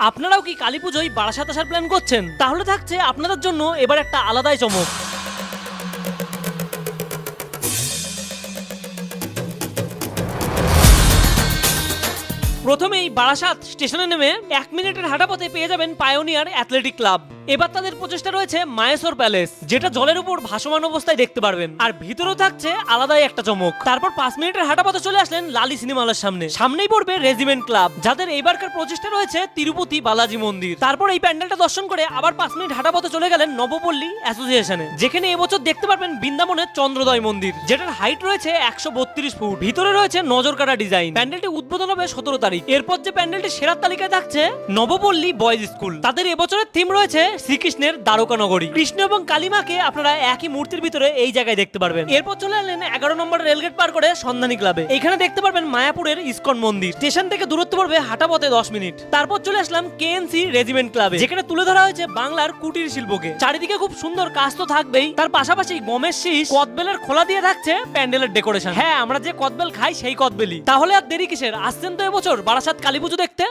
আপনারাও কি কালী পুজোয় বারাসাত আসার প্ল্যান করছেন? তাহলে থাকছে আপনাদের জন্য এবার একটা আলাদাই চমক। প্রথমেই বারাসাত স্টেশনে নেমে এক মিনিটের হাঁটা পথে পেয়ে যাবেন পায়োনিয়ার অ্যাথলেটিক ক্লাব এবার তাদের প্রচেষ্টা রয়েছে মায়েসর প্যালেস, যেটা জলের উপর ভাসমান অবস্থায় দেখতে পারবেন। আর ভিতরেও থাকছে আলাদাই একটা চমক। তারপর পাঁচ মিনিটের হাঁটা পথে চলে আসলেন লালি সিনেমা হলের সামনে। সামনেই পড়বে রেজিমেন্ট ক্লাব, যাদের এইবারকার প্রচেষ্টা রয়েছে তিরুপতি বালাজি মন্দির। তারপর এই প্যান্ডেলটা দর্শন করে আবার পাঁচ মিনিট হাঁটা পথে চলে গেলেন নবপল্লী অ্যাসোসিয়েশনে, যেখানে এবছর দেখতে পারবেন বৃন্দাবনের চন্দ্রদয় মন্দির, যেটার হাইট রয়েছে একশো বত্রিশ ফুট। ভিতরে রয়েছে নজর কাটা ডিজাইন প্যান্ডেলটি উদ্বোধন হবে সতেরো তারিখ। এরপর যে প্যান্ডেলটি সেরার তালিকায় থাকছে নবপল্লী বয়েজ স্কুল তাদের এবছরের থিম রয়েছে শ্রীকৃষ্ণের দ্বারকা নগরী। কৃষ্ণ এবং কালিমাকে আপনারা একই মূর্তির ভিতরে এই জায়গায় দেখতে পারবেন। এরপর চলে এলেন এগারো নম্বর রেলগেট পার করে সন্ধানী ক্লাবে। এখানে দেখতে পারবেন মায়াপুরের ইস্কন মন্দির। স্টেশন থেকে দূরত্ব পড়বে হাঁটা পথে দশ মিনিট। তারপর চলে আসলাম কেএনসি রেজিমেন্ট ক্লাবে, যেখানে তুলে ধরা হয়েছে বাংলার কুটির শিল্পকে। চারিদিকে খুব সুন্দর কাজ তো থাকবেই। তার পাশাপাশি গমের শীষ কদবেলের খোলা দিয়ে থাকছে প্যান্ডেলের ডেকোরেশন। হ্যাঁ আমরা যে কদবেল খাই সেই কদবেলই। তাহলে আর দেরি কিসের? আসছেন তো এবছর বারাসাত কালী পুজো দেখতে।